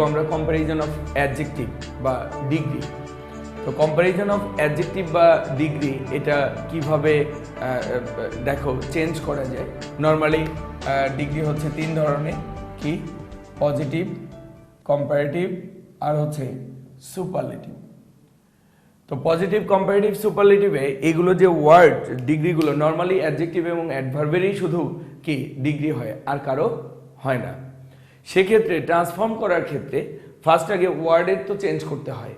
শিখব আমরা comparison of adjective বা ডিগ্রি তো কম্প্যারিজন অফ অ্যাডজেক্টিভ বা ডিগ্রি এটা কীভাবে দেখো চেঞ্জ করা যায়? নর্মালি ডিগ্রি হচ্ছে তিন ধরনের, কি? পজিটিভ কম্পারেটিভ আর হচ্ছে সুপারলেটিভ তো পজিটিভ কম্পারেটিভ সুপারলেটিভে এগুলো যে ওয়ার্ড ডিগ্রিগুলো নর্মালি অ্যাডজেক্টিভ এবং অ্যাডভার্বেরই শুধু কি? ডিগ্রি হয়, আর কারও হয় না। সেক্ষেত্রে ট্রান্সফর্ম করার ক্ষেত্রে ফার্স্ট আগে ওয়ার্ডের তো চেঞ্জ করতে হয়।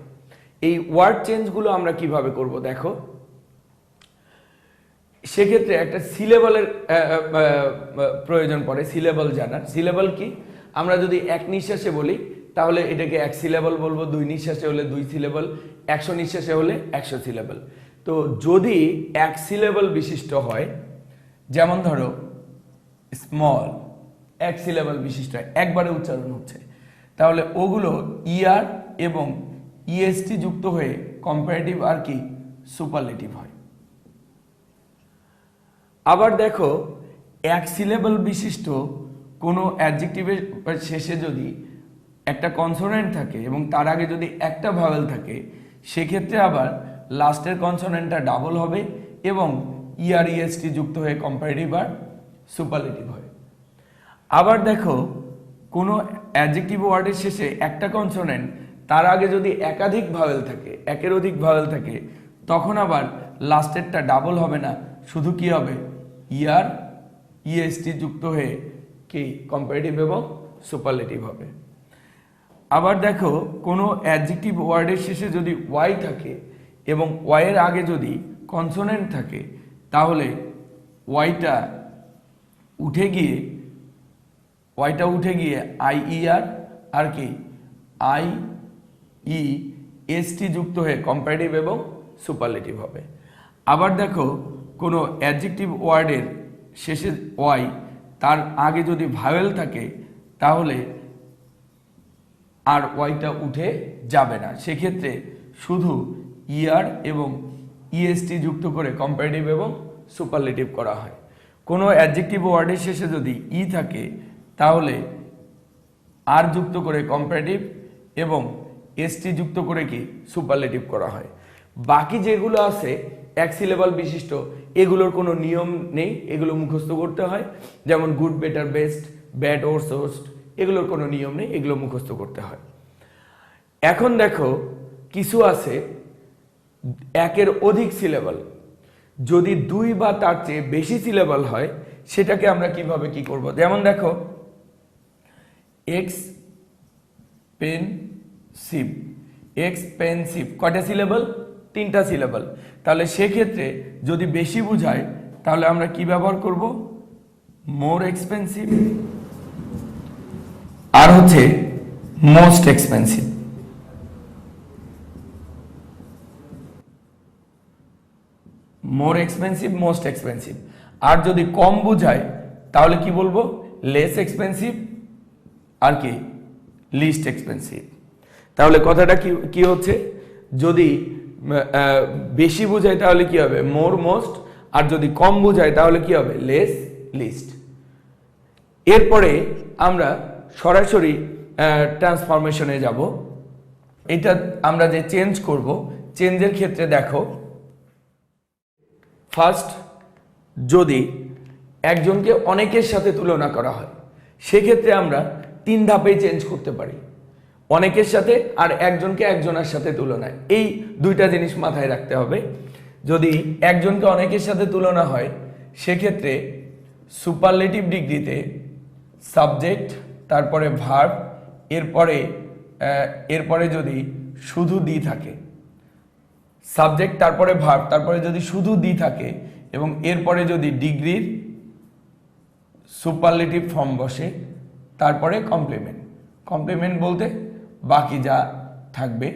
এই ওয়ার্ড চেঞ্জগুলো আমরা কীভাবে করব দেখো? সেক্ষেত্রে একটা সিলেবলের প্রয়োজন পড়ে সিলেবল জানার। সিলেবল কি? আমরা যদি এক নিঃশ্বাসে বলি, তাহলে এটাকে এক সিলেবল বলব, দুই নিঃশ্বাসে হলে দুই সিলেবল একশো নিঃশ্বাসে হলে একশো সিলেবল তো যদি এক সিলেবল বিশিষ্ট হয়, যেমন ধরো স্মল এক সিলেবল বিশিষ্ট একবারে উচ্চারণ হচ্ছে। তাহলে ওগুলো ইয়ার এবং ইএসটি যুক্ত হয়ে কম্পারেটিভ আর কি সুপারলেটিভ হয়। আবার দেখো, এক সিলেবল বিশিষ্ট কোনো অ্যাডজেক্টিভের শেষে যদি একটা কনসোনেন্ট থাকে এবং তার আগে যদি একটা ভাওয়েল থাকে, সেক্ষেত্রে আবার লাস্টের কনসোনেন্টটা ডাবল হবে এবং E ইআর ইএসটি যুক্ত হয়ে কম্পারেটিভ আর সুপারলেটিভ হয়। আবার দেখো, কোনো অ্যাডজেক্টিভ ওয়ার্ডের শেষে একটা কনসোনেন্ট তার আগে যদি একাধিক ভাওয়েল থাকে, একের অধিক ভাওয়েল থাকে, তখন আবার লাস্টেরটা ডাবল হবে না। শুধু কি হবে? ইয়ার ইএসটি যুক্ত হয়ে কি কম্পারেটিভ এবং সুপারলেটিভ হবে। আবার দেখো, কোনো অ্যাডজেক্টিভ ওয়ার্ডের শেষে যদি ওয়াই থাকে এবং ওয়াইয়ের আগে যদি কনসোনেন্ট থাকে, তাহলে ওয়াইটা উঠে গিয়ে ওয়াইটা উঠে গিয়ে আই ই আর আর কি? আই ই এস টি যুক্ত হয়ে কম্পারেটিভ এবং সুপারলেটিভ হবে। আবার দেখো, কোনো অ্যাডজেক্টিভ ওয়ার্ডের শেষে ওয়াই তার আগে যদি ভাওয়েল থাকে, তাহলে আর ওয়াইটা উঠে যাবে না। সেক্ষেত্রে শুধু ইয়ার এবং ইএসটি যুক্ত করে কম্পারেটিভ এবং সুপারলেটিভ করা হয়। কোনো অ্যাডজেক্টিভ ওয়ার্ডের শেষে যদি ই থাকে তাহলে আর যুক্ত করে কম্পারেটিভ এবং এসটি যুক্ত করে কি সুপারলেটিভ করা হয়। বাকি যেগুলো আছে, এক সিলেবল বিশিষ্ট, এগুলোর কোনো নিয়ম নেই, এগুলো মুখস্থ করতে হয়। যেমন good better best bad worse worst এগুলোর কোনো নিয়ম নেই, এগুলো মুখস্থ করতে হয়। এখন দেখো, কিছু আছে একের অধিক সিলেবল যদি দুই বা তার চেয়ে বেশি সিলেবল হয়, সেটাকে আমরা কীভাবে কি করব? যেমন দেখো এক্স পেনসিভ এক্সপেন্সিভ কয়টা সিলেবল তিনটা সিলেবল তাহলে সেক্ষেত্রে যদি বেশি বুঝায়, তাহলে আমরা কি ব্যবহার করব? মোর এক্সপেন্সিভ আর হচ্ছে most expensive more expensive most expensive আর যদি কম বুঝায়, তাহলে কি বলব? লেস এক্সপেন্সিভ আর কি লিস্ট এক্সপেন্সিভ তাহলে কথাটা কি কি হচ্ছে? যদি বেশি বোঝায় তাহলে কি হবে? মোর মোস্ট আর যদি কম বোঝায় তাহলে কি হবে? লেস লিস্ট এরপরে আমরা সরাসরি ট্রান্সফরমেশনে যাব। এটা আমরা যে চেঞ্জ করব চেঞ্জের ক্ষেত্রে দেখো ফার্স্ট যদি একজনকে অনেকের সাথে তুলনা করা হয়, সেক্ষেত্রে আমরা তিন ধাপেই চেঞ্জ করতে পারি। অনেকের সাথে আর একজনকে একজনের সাথে তুলনায়। এই দুইটা জিনিস মাথায় রাখতে হবে। যদি একজনকে অনেকের সাথে তুলনা হয়, সেক্ষেত্রে সুপারলেটিভ ডিগ্রিতে সাবজেক্ট তারপরে ভার্ব এরপরে এরপরে যদি শুধু দি থাকে। সাবজেক্ট তারপরে ভার্ব তারপরে যদি শুধু দি থাকে এবং এরপরে যদি ডিগ্রির সুপারলেটিভ ফর্ম বসে তারপরে কমপ্লিমেন্ট কমপ্লিমেন্ট বলতে বাকি যা থাকবে।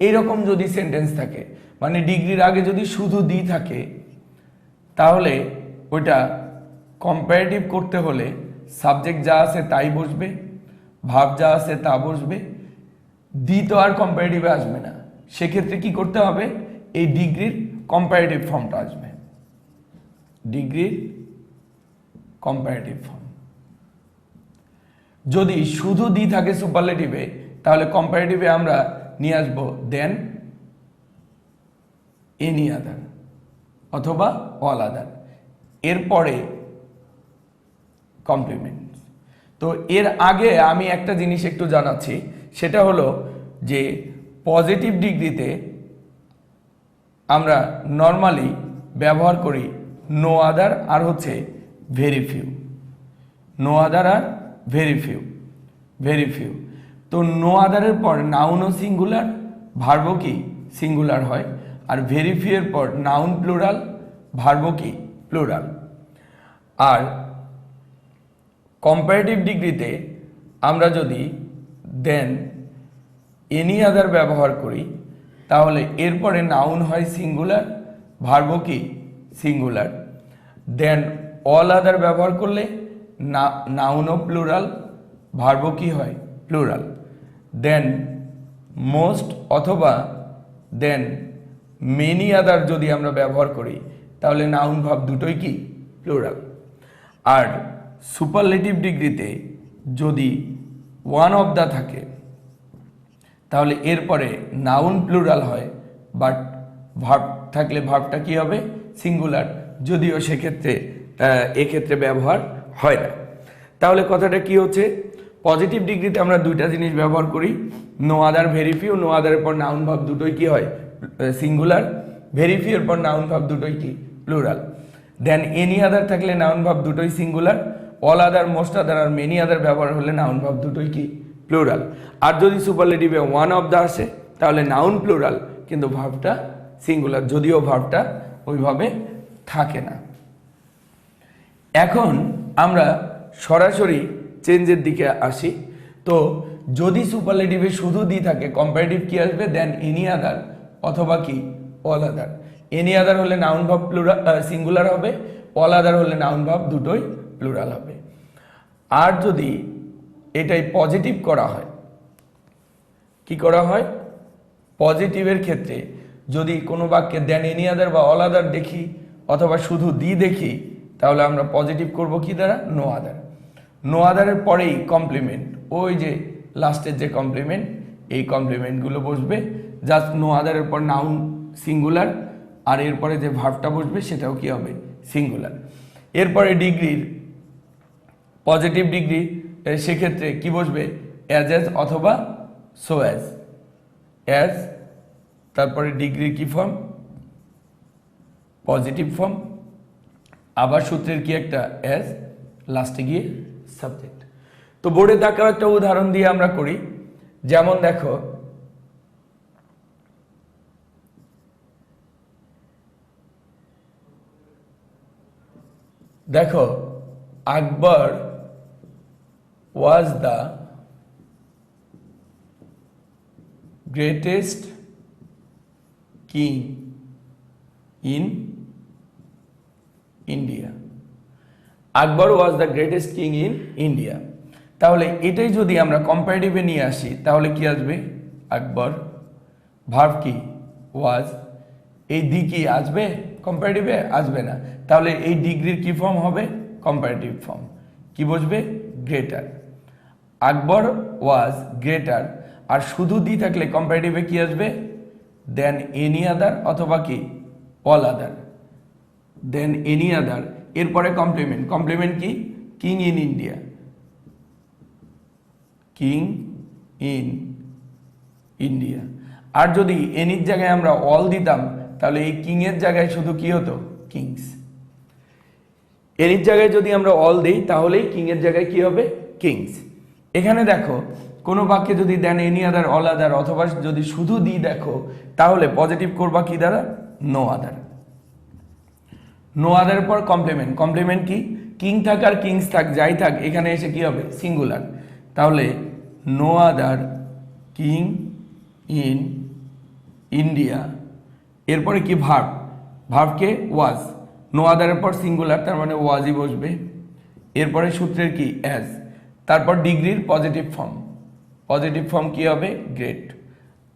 এরকম যদি সেন্টেন্স থাকে মানে ডিগ্রির আগে যদি শুধু দি থাকে, তাহলে ওইটা কম্পারেটিভ করতে হলে সাবজেক্ট যা আছে তাই বসবে, ভাব যা আছে তা বসবে। দি তো আর কম্পারেটিভে আসবে না। সেক্ষেত্রে কি করতে হবে? এই ডিগ্রির কম্পারেটিভ ফর্মটা আসবে। ডিগ্রির কম্পারেটিভ ফর্ম যদি শুধু দি থাকে সুপারলেটিভে তাহলে কম্পারেটিভে আমরা নিয়ে আসব দেন এনি আদার অথবা অল আদার এরপরে কমপ্লিমেন্ট তো এর আগে আমি একটা জিনিস একটু জানাচ্ছি, সেটা হলো যে পজিটিভ ডিগ্রিতে আমরা নর্মালি ব্যবহার করি নো আদার আর হচ্ছে ভেরি ফিউ নো আদার আর ভেরি ফিউ ভেরি ফিউ তো নো আদারের পর নাউনও সিঙ্গুলার ভার্ব কি? সিঙ্গুলার হয়। আর ভেরি ফিউ এর পর নাউন প্লুরাল ভার্ব কি? প্লুরাল আর কম্পারেটিভ ডিগ্রিতে আমরা যদি দেন এনি আদার ব্যবহার করি, তাহলে এরপরে নাউন হয় সিঙ্গুলার ভার্ব কি? সিঙ্গুলার দেন অল আদার ব্যবহার করলে নাউন ও প্লুরাল ভার্ব কি হয়? প্লুরাল দেন মোস্ট অথবা দেন মেনি আদার যদি আমরা ব্যবহার করি, তাহলে নাউন ভাব দুটোই কি? প্লুরাল আর সুপারলেটিভ ডিগ্রিতে যদি ওয়ান অফ দ্য থাকে, তাহলে এরপরে নাউন প্লুরাল হয় বাট ভার্ব থাকলে ভার্বটা কি হবে? সিঙ্গুলার যদিও সেক্ষেত্রে এক্ষেত্রে ব্যবহার হয় না। তাহলে কথাটা কি হচ্ছে? পজিটিভ ডিগ্রিতে আমরা দুইটা জিনিস ব্যবহার করি। No other very few no আদারের পর নাউন ভাব দুটোই কি হয়? সিঙ্গুলার ভেরিফিউ এর পর নাউন ভাব দুটোই কি? প্লুরাল দেন এনি আদার থাকলে নাউন ভাব দুটোই singular all other most other আর মেনি আদার ব্যবহার হলে নাউন ভাব দুটোই কি? প্লুরাল আর যদি সুপারলেটিভে ওয়ান অফ দ্য আসে, তাহলে নাউন প্লুরাল কিন্তু ভাবটা সিঙ্গুলার যদিও ভাবটা ওইভাবে থাকে না। এখন আমরা সরাসরি চেঞ্জের দিকে আসি। তো যদি সুপারলেটিভে শুধু দি থাকে কম্পারেটিভ কি আসবে? দেন এনি আদার অথবা কি? অল আদার এনি আদার হলে নাউন ভাব প্লুরাল সিঙ্গুলার হবে। অল আদার হলে নাউন ভাব দুটোই প্লুরাল হবে। আর যদি এটাই পজিটিভ করা হয়, কি করা হয়? পজিটিভের ক্ষেত্রে যদি কোনো বাক্যে দেন এনি আদার বা অল আদার দেখি, অথবা শুধু দি দেখি তাহলে আমরা পজিটিভ করব কি দ্বারা? নো আদার নো আদারের পরেই কমপ্লিমেন্ট ওই যে লাস্টের যে কমপ্লিমেন্ট এই কমপ্লিমেন্টগুলো বসবে। জাস্ট নো আদারের পর নাউন সিঙ্গুলার আর এরপরে যে ভাবটা বসবে সেটাও কি হবে? সিঙ্গুলার এরপরে ডিগ্রির পজিটিভ ডিগ্রি সেক্ষেত্রে কি বসবে? অ্যাজ অ্যাজ অথবা সো অ্যাজ অ্যাজ তারপরে ডিগ্রির কি ফর্ম পজিটিভ ফর্ম আবার সূত্রের কি একটা অ্যাজ লাস্টে গিয়ে সাবজেক্ট তো বোর্ডে দেখাও একটা উদাহরণ দিয়ে আমরা করি। যেমন দেখো দেখো, Akbar was the greatest king in India. Akbar was the greatest king in India তাহলে এটাই যদি আমরা কম্পারেটিভে নিয়ে আসি, তাহলে কি আসবে? আকবর ভার্ভ কি? ওয়াজ এই দি কি আসবে? কম্পারেটিভে আসবে না। তাহলে এই ডিগ্রির কি ফর্ম হবে? কম্পারেটিভ ফর্ম কি বসবে? গ্রেটার আকবর ওয়াজ গ্রেটার আর শুধু দি থাকলে কম্পারেটিভে কি আসবে? দেন এনি আদার অথবা কি? অল আদার দেন এনি আদার এরপরে কমপ্লিমেন্ট কমপ্লিমেন্ট কি? King in India king in India আর যদি এনির জায়গায় আমরা অল দিতাম, তাহলে এই কিংয়ের জায়গায় শুধু কি হতো? কিংস এনির জায়গায় যদি আমরা অল দিই তাহলেই কিংয়ের জায়গায় কি হবে? কিংস এখানে দেখো, কোনো বাক্যে যদি দেন এনি আদার অল আদার অথবা যদি শুধু দি দেখো, তাহলে পজিটিভ করবা কি দ্বারা? নো আদার নো আদারের পর কমপ্লিমেন্ট কমপ্লিমেন্ট কি? কিং থাক আর কিংস থাক, যাই থাক, এখানে এসে কি হবে? সিঙ্গুলার তাহলে no other king in India এরপরে কি ভার্ব ভার্বকে ওয়াজ নো আদারের পর সিঙ্গুলার তার মানে ওয়াজই বসবে। এরপরে সূত্রের কি? অ্যাজ তারপর ডিগ্রির পজিটিভ ফর্ম পজিটিভ ফর্ম কি হবে? গ্রেট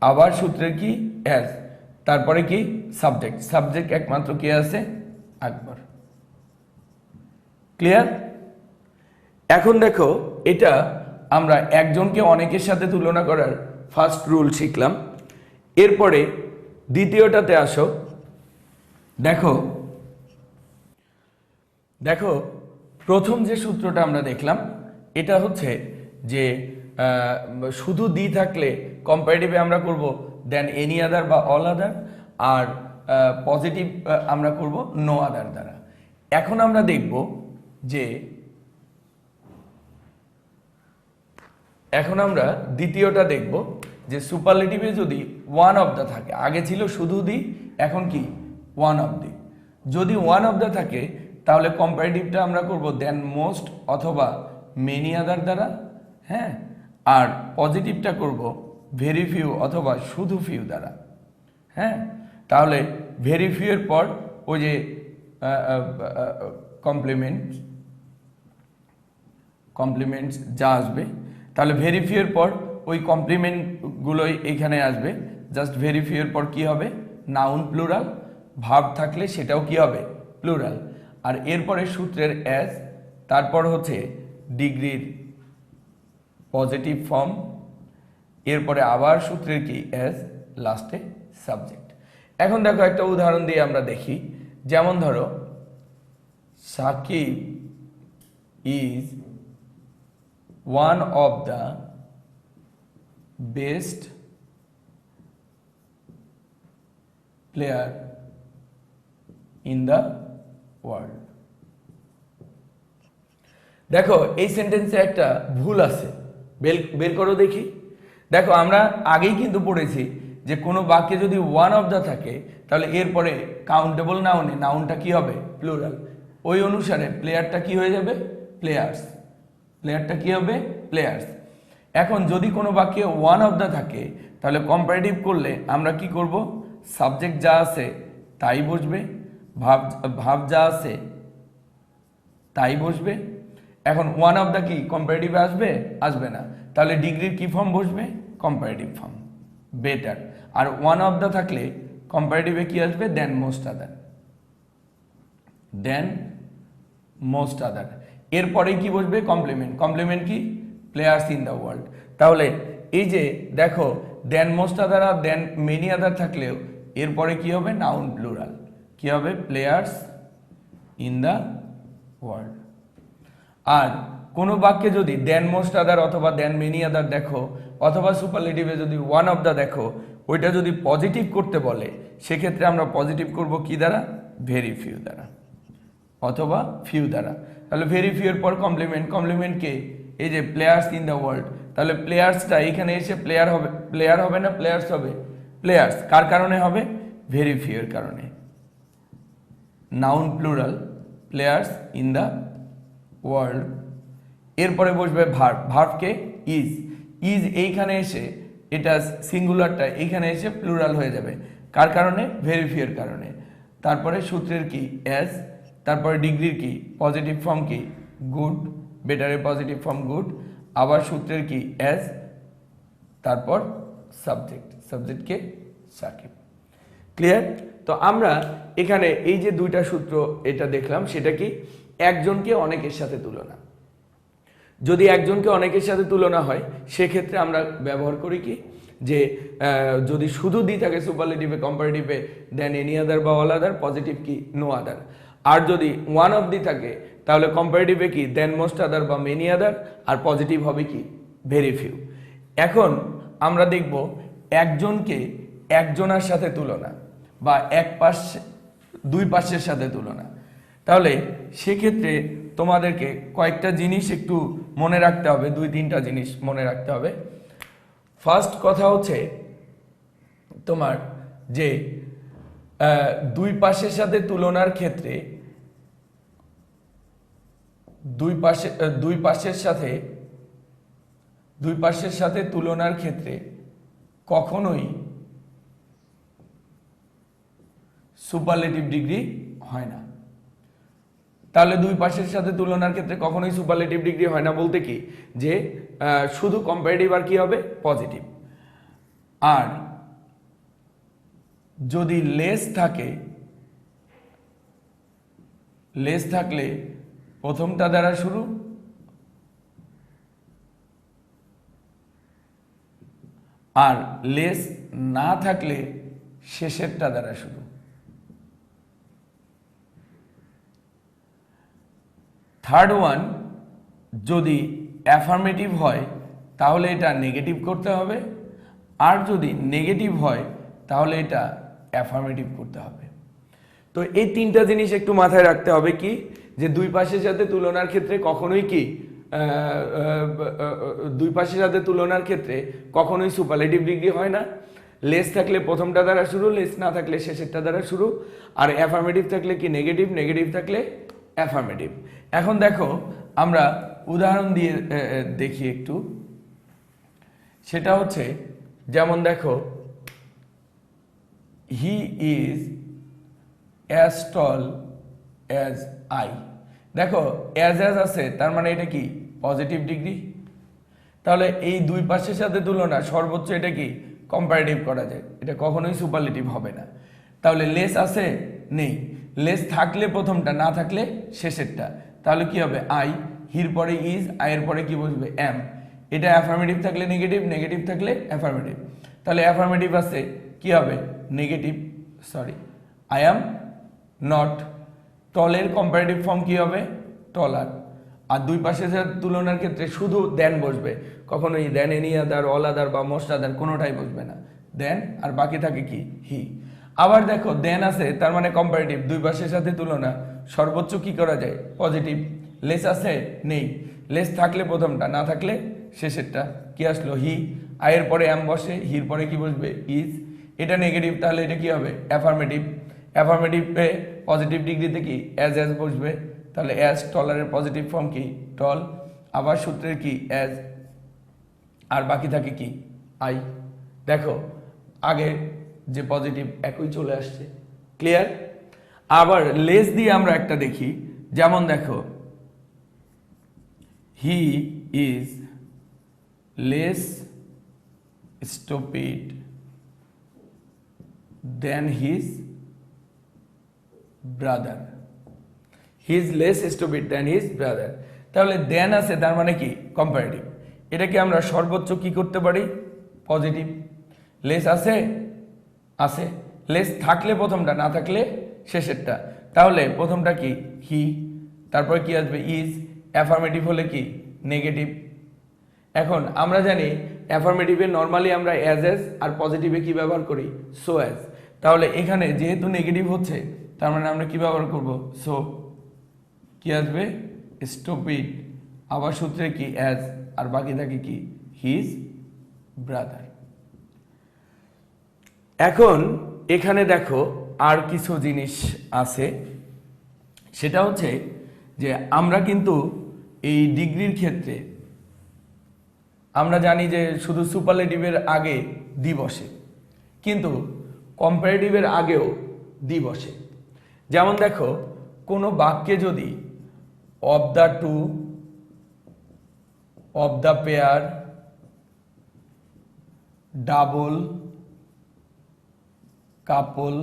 আবার সূত্রের কি? অ্যাজ তারপরে কি? সাবজেক্ট সাবজেক্ট একমাত্র কে আছে? আকবর। ক্লিয়ার এখন দেখো, এটা আমরা একজনকে অনেকের সাথে তুলনা করার ফার্স্ট রুল শিখলাম। এরপরে দ্বিতীয়টাতে আসো। দেখো দেখো, প্রথম যে সূত্রটা আমরা দেখলাম, এটা হচ্ছে যে শুধু দি থাকলে কম্পারেটিভে আমরা করব দেন এনি আদার বা অল আদার আর পজিটিভ আমরা করব নো আদার দ্বারা। এখন আমরা দেখব যে এখন আমরা দ্বিতীয়টা দেখব যে সুপারলেটিভে যদি ওয়ান অফ দ্য থাকে, আগে ছিল শুধু দি, এখন কি? One of the. যদি ওয়ান অফ দ্য থাকে, তাহলে কম্পারেটিভটা আমরা করব দেন মোস্ট অথবা মেনি আদার দ্বারা হ্যাঁ? আর পজিটিভটা করব ভেরি ফিউ অথবা শুধু ফিউ দ্বারা হ্যাঁ? তাহলে ভেরি ফিউয়ের পর ওই যে কমপ্লিমেন্ট কমপ্লিমেন্টস যা আসবে, তাহলে ভেরিফিয়ের পর ওই কমপ্লিমেন্টগুলোই এখানে আসবে। জাস্ট ভেরিফিয়ের পর কি হবে? নাউন প্লুরাল ভাব থাকলে সেটাও কি হবে? প্লুরাল আর এরপরে সূত্রের অ্যাজ তারপর হচ্ছে ডিগ্রির পজিটিভ ফর্ম এরপরে আবার সূত্রের কি? অ্যাজ লাস্টে সাবজেক্ট এখন দেখো একটা উদাহরণ দিয়ে আমরা দেখি। যেমন ধরো, Sakib is one of the best player in the world দেখো, এই সেন্টেন্সে একটা ভুল আছে। বের বের করো দেখি। দেখো, আমরা আগেই কিন্তু পড়েছি যে কোনো বাক্যে যদি ওয়ান অফ দ্য থাকে, তাহলে এরপরে কাউন্টেবল নাউনে নাউনটা কি হবে? প্লুরাল ওই অনুসারে প্লেয়ারটা কি হয়ে যাবে? প্লেয়ার্স প্লেয়ারটা কি হবে? প্লেয়ার্স এখন যদি কোনো বাক্যে ওয়ান অফ দ্য থাকে, তাহলে কম্পারেটিভ করলে আমরা কি করব? সাবজেক্ট যা আছে, তাই বসবে। ভাব ভাব যা আছে, তাই বসবে। এখন ওয়ান অফ দ্য কি? কম্পারেটিভে আসবে? আসবে না। তাহলে ডিগ্রির কি ফর্ম বসবে? কম্পারেটিভ ফর্ম বেটার আর ওয়ান অফ দ্য থাকলে কম্পারেটিভে কি আসবে? দেন মোস্ট আদার দেন মোস্ট আদার এরপরে কি বসবে? কমপ্লিমেন্ট কমপ্লিমেন্ট কি? প্লেয়ার্স ইন দ্য ওয়ার্ল্ড তাহলে এই যে দেখো দেন মোস্ট আদার আর দেন মেনি আদার থাকলেও এরপরে কি হবে? নাউন প্লুরাল কি হবে? প্লেয়ার্স ইন দ্য ওয়ার্ল্ড আর কোনো বাক্যে যদি দেন মোস্ট আদার অথবা দেন মেনি আদার দেখো, অথবা সুপারলেটিভে যদি ওয়ান অফ দ্য দেখো ওইটা যদি পজিটিভ করতে বলে, সেক্ষেত্রে আমরা পজিটিভ করব কি দ্বারা? ভেরি ফিউ দ্বারা। অথবা ফিউ দ্বারা। তাহলে ভেরি ফিউর পর কমপ্লিমেন্ট কমপ্লিমেন্ট কে? এই যে প্লেয়ার্স ইন দ্য ওয়ার্ল্ড তাহলে প্লেয়ার্সটা এখানে এসে প্লেয়ার হবে প্লেয়ার হবে না প্লেয়ার্স হবে? প্লেয়ার্স কার কারণে হবে? ভেরি ফিউর কারণে। Noun plural players in the world এরপরে বসবে ভার্ভ ভার্বকে ইজ ইজ এইখানে এসে এটা সিঙ্গুলারটা এইখানে এসে প্লুরাল হয়ে যাবে। কার কারণে? ভেরিফিয়ার কারণে। তারপরে সূত্রের কি? অ্যাজ তারপরে ডিগ্রির কি? পজিটিভ ফর্ম কি? গুড বেটারের পজিটিভ ফর্ম গুড আবার সূত্রের কি? অ্যাজ তারপর সাবজেক্ট সাবজেক্টকে সাকিব। ক্লিয়ার তো আমরা এখানে এই যে দুইটা সূত্র এটা দেখলাম, সেটা কি? একজনকে অনেকের সাথে তুলনা। যদি একজনকে অনেকের সাথে তুলনা হয়, সেক্ষেত্রে আমরা ব্যবহার করি কি? যে যদি শুধু দি থাকে সুপারলেটিভে কম্পারেটিভে দেন এনি আদার বা অল আদার পজিটিভ কি? নো আদার আর যদি ওয়ান অফ দি থাকে, তাহলে কম্পারেটিভে কি? দেন মোস্ট আদার বা মেনি আদার আর পজিটিভ হবে কি? ভেরি ফিউ এখন আমরা দেখব একজনকে একজনের সাথে তুলনা বা এক পাশ, দুই পাশের সাথে তুলনা। তাহলে সেক্ষেত্রে তোমাদেরকে কয়েকটা জিনিস একটু মনে রাখতে হবে, দুই তিনটা জিনিস মনে রাখতে হবে। ফার্স্ট কথা হচ্ছে তোমার যে দুই পাশের সাথে তুলনার ক্ষেত্রে দুই পাশে দুই পাশের সাথে, দুই পাশের সাথে তুলনার ক্ষেত্রে কখনোই সুপারলেটিভ ডিগ্রি হয় না। তাহলে দুই পাশের সাথে তুলনার ক্ষেত্রে কখনোই সুপারলেটিভ ডিগ্রি হয় না বলতে কি? যে শুধু কম্পারেটিভ আর কি হবে? পজিটিভ আর যদি লেস থাকে লেস থাকলে প্রথমটা দ্বারা শুরু, আর লেস না থাকলে শেষেরটা দ্বারা শুরু। থার্ড ওয়ান যদি অ্যাফার্মেটিভ হয়, তাহলে এটা নেগেটিভ করতে হবে। আর যদি নেগেটিভ হয়, তাহলে এটা অ্যাফার্মেটিভ করতে হবে। তো এই তিনটা জিনিস একটু মাথায় রাখতে হবে কি, যে দুই পাশের সাথে তুলনার ক্ষেত্রে কখনোই কি দুই পাশের সাথে তুলনার ক্ষেত্রে কখনোই সুপারলেটিভ ডিগ্রি হয় না। লেস থাকলে প্রথমটা দ্বারা শুরু লেস না থাকলে শেষেরটা দ্বারা শুরু। আর অ্যাফার্মেটিভ থাকলে কি নেগেটিভ নেগেটিভ থাকলে অ্যাফার্মেটিভ এখন দেখো, আমরা উদাহরণ দিয়ে দেখি একটু। সেটা হচ্ছে, যেমন দেখো he is as tall as I দেখো অ্যাজ অ্যাজ আছে, তার মানে এটা কি? পজিটিভ ডিগ্রি তাহলে এই দুই পাশের সাথে তুলনা, সর্বোচ্চ এটা কি? কম্পারেটিভ করা যায়। এটা কখনোই সুপারলেটিভ হবে না। তাহলে লেস আছে, নেই। লেস থাকলে প্রথমটা, না থাকলে শেষেরটা। তাহলে কি হবে? আই হির পরে ইজ আয়ের পরে কি বসবে? এম এটা অ্যাফার্মেটিভ থাকলে নেগেটিভ নেগেটিভ থাকলে অ্যাফার্মেটিভ তাহলে অ্যাফার্মেটিভ আছে, কি হবে? Negative sorry I am not টলের comparative form কি হবে? টলার আর দুই সাথে তুলনার ক্ষেত্রে শুধু দেন বসবে। কখনোই দেন এনি আদার অল আদার বা মোস্ট আদার কোনোটাই বসবে না। দেন আর বাকি থাকে কি? হি আবার দেখো দেন আছে, তার মানে কম্পারেটিভ দুই পাশের সাথে তুলনা। সর্বোচ্চ কি করা যায়? পজিটিভ লেস আছে? নেই। লেস থাকলে প্রথমটা, না থাকলে শেষেরটা। কি আসলো? হি আয়ের পরে এম বসে হির পরে কি বসবে? ইজ এটা নেগেটিভ তাহলে এটা কি হবে? অ্যাফার্মেটিভ অ্যাফার্মেটিভে পজিটিভ ডিগ্রিতে কি? অ্যাজ অ্যাজ বসবে। তাহলে অ্যাজ টলারের পজিটিভ ফর্ম কি? টল আবার সূত্রের কি? অ্যাজ আর বাকি থাকে কি? আই দেখো, আগে যে পজিটিভ একই চলে আসছে। ক্লিয়ার আবার লেস দিয়ে আমরা একটা দেখি। যেমন দেখো, he is less stupid than his brother. He is less stupid than his brother. তাহলে দেন আছে, তার মানে কি? কম্পারেটিভ। এটাকে আমরা সর্বোচ্চ কি করতে পারি? পজিটিভ। লেস আছে? আছে। লেস থাকলে প্রথমটা, না থাকলে শেষেরটা। তাহলে প্রথমটা কি? হি তারপর কি আসবে? ইজ অ্যাফার্মেটিভ হলে কি? নেগেটিভ এখন আমরা জানি অ্যাফার্মেটিভে নর্মালি আমরা অ্যাজ এস আর পজিটিভে কি ব্যবহার করি? সো অ্যাজ তাহলে এখানে যেহেতু নেগেটিভ হচ্ছে, তার মানে আমরা কি ব্যবহার করব? সো কি আসবে? স্টুপিড আবার সূত্রে কি? অ্যাজ আর বাকি থাকে কি? হিজ ব্রাদার এখন এখানে দেখো আর কিছু জিনিস আছে। সেটা হচ্ছে যে আমরা কিন্তু এই ডিগ্রির ক্ষেত্রে, আমরা জানি যে শুধু সুপারলেটিভের আগে দি বসে, কিন্তু কম্পারেটিভের আগেও দি বসে। যেমন দেখো, কোনো বাক্যে যদি of the two of the pair double couple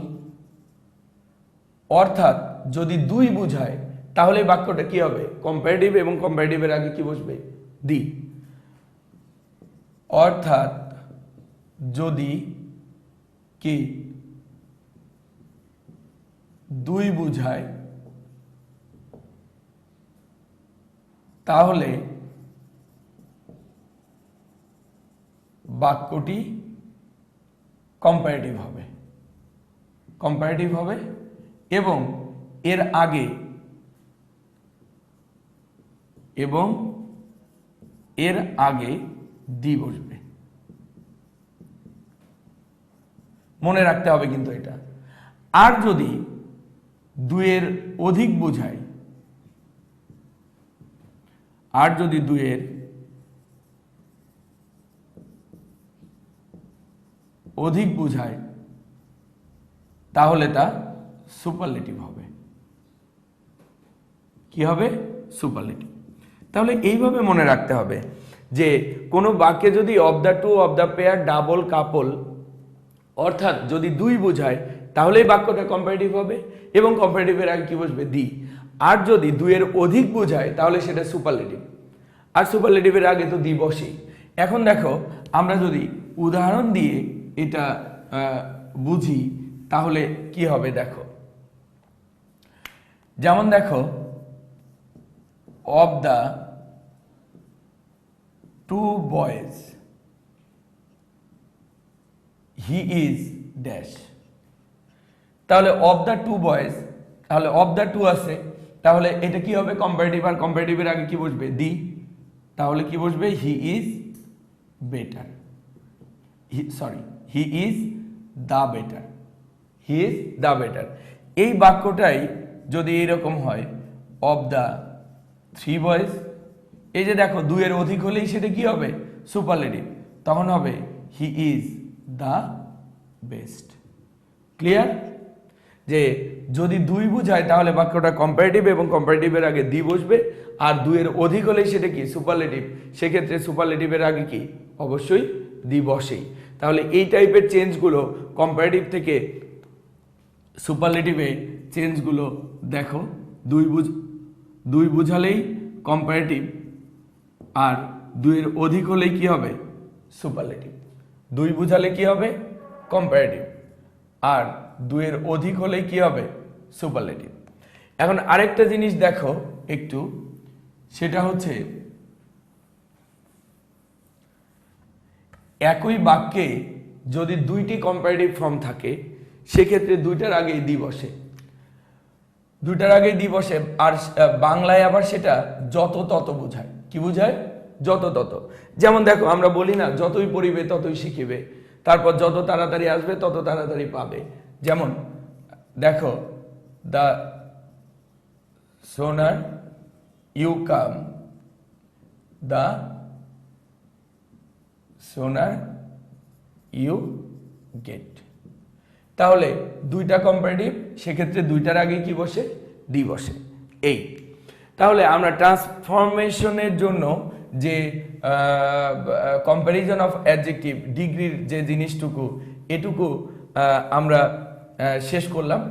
অর্থাৎ যদি দুই বুঝায়, তাহলে বাক্যটা কি হবে? কম্পারেটিভ এবং কম্পারেটিভের আগে কি বসবে? দি অর্থাৎ যদি কি দুই বুঝায়, তাহলে বাক্যটি কম্পারেটিভ হবে। কম্পারেটিভ হবে? এবং এর আগে এবং এর আগে দি বসবে। মনে রাখতে হবে কিন্তু এটা। আর যদি দুয়ের অধিক বোঝায়, আর যদি দুয়ের অধিক বোঝায়, তাহলে তা সুপারলেটিভ হবে। কি হবে? সুপারলেটিভ তাহলে এইভাবে মনে রাখতে হবে যে, কোনো বাক্যে যদি of the two of the pair double couple অর্থাৎ যদি দুই বোঝায় তাহলে এই বাক্যটা কম্পারেটিভ হবে এবং কম্পারেটিভের আগে কি বসবে? দি। আর যদি দুইয়ের অধিক বোঝায়, তাহলে সেটা সুপারলেটিভ আর সুপারলেটিভের আগে তো দি বসেই এখন দেখো, আমরা যদি উদাহরণ দিয়ে এটা বুঝি, তাহলে কি হবে দেখো? যেমন দেখো of the two boys he is dash তাহলে অফ দ্য টু বয়েজ তাহলে অফ দ্য টু আছে, তাহলে এটা কি হবে কম্পারেটিভ আর কম্পারেটিভের আগে কি বসবে? দি। তাহলে কি বসবে? He is better sorry he is the better he is the better এই বাক্যটাই যদি এরকম হয় অফ দ্য থ্রি বয়েজ এই যে দেখো, দুইয়ের অধিক হলেই সেটা কি হবে? সুপারলেটিভ তখন হবে he is the best clear যে যদি দুই বুঝায়, তাহলে বাক্যটা কম্পারেটিভ এবং কম্পারেটিভের আগে দি বসবে, আর দুইয়ের অধিক হলেই সেটা কি? সুপারলেটিভ সেক্ষেত্রে সুপারলেটিভের আগে কি? অবশ্যই দি বসেই। তাহলে এই টাইপের চেঞ্জগুলো কম্পারেটিভ থেকে সুপারলেটিভে চেঞ্জগুলো দেখো। দুই বুঝ, দুই বুঝালেই কম্পারেটিভ আর দুইয়ের অধিক হলেই কি হবে? সুপারলেটিভ দুই বুঝালে কি হবে? কম্পারেটিভ আর দুইয়ের অধিক হলেই কি হবে? সুপারলেটিভ এখন আরেকটা জিনিস দেখো একটু। সেটা হচ্ছে একই বাক্যে যদি দুইটি কম্পারেটিভ ফর্ম থাকে সেক্ষেত্রে দুইটার আগেই দি বসে দুইটার আগেই দি বসে আর বাংলায় আবার সেটা যত তত বোঝায়। কি বোঝায়? যত তত। যেমন দেখো, আমরা বলি না, যতই পড়িবে ততই শিখিবে। তারপর যত তাড়াতাড়ি আসবে, তত তাড়াতাড়ি পাবে। যেমন, দেখো the sooner you come the sooner you get. তাহলে দুইটা কম্পারেটিভ সেক্ষেত্রে দুইটার আগে কি বসে? ডি বসে। এই। তাহলে আমরা ট্রান্সফরমেশনের জন্য যে কম্প্যারিজন অফ অ্যাডজেক্টিভ ডিগ্রির যে জিনিসটুকু, এটুকু আমরা শেষ করলাম।